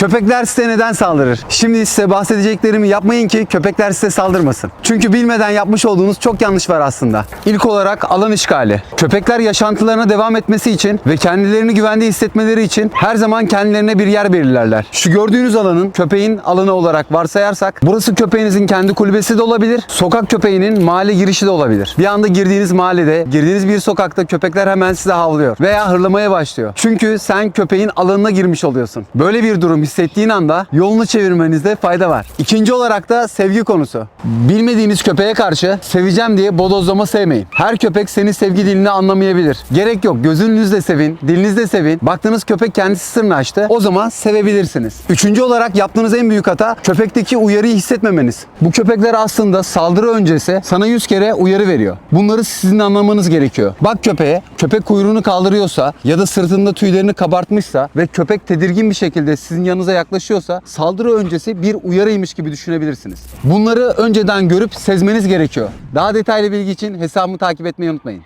Köpekler size neden saldırır? Şimdi size bahsedeceklerimi yapmayın ki köpekler size saldırmasın. Çünkü bilmeden yapmış olduğunuz çok yanlış var aslında. İlk olarak alan işgali. Köpekler yaşantılarına devam etmesi için ve kendilerini güvende hissetmeleri için her zaman kendilerine bir yer belirlerler. Şu gördüğünüz alanın köpeğin alanı olarak varsayarsak burası köpeğinizin kendi kulübesi de olabilir. Sokak köpeğinin mahalle girişi de olabilir. Bir anda girdiğiniz mahallede, girdiğiniz bir sokakta köpekler hemen size havlıyor veya hırlamaya başlıyor. Çünkü sen köpeğin alanına girmiş oluyorsun. Böyle bir durum hissettiğin anda yolunu çevirmenizde fayda var. İkinci olarak da sevgi konusu. Bilmediğiniz köpeğe karşı seveceğim diye bodozlama sevmeyin. Her köpek senin sevgi dilini anlamayabilir. Gerek yok. Gözünüzle sevin, dilinizle sevin. Baktığınız köpek kendisi sırrını açtı. O zaman sevebilirsiniz. Üçüncü olarak yaptığınız en büyük hata köpekteki uyarıyı hissetmemeniz. Bu köpekler aslında saldırı öncesi sana 100 kere uyarı veriyor. Bunları sizin anlamanız gerekiyor. Bak köpeğe, köpek kuyruğunu kaldırıyorsa ya da sırtında tüylerini kabartmışsa ve köpek tedirgin bir şekilde sizin yanınıza yaklaşıyorsa saldırı öncesi bir uyarıymış gibi düşünebilirsiniz. Bunları önceden görüp sezmeniz gerekiyor. Daha detaylı bilgi için hesabımı takip etmeyi unutmayın.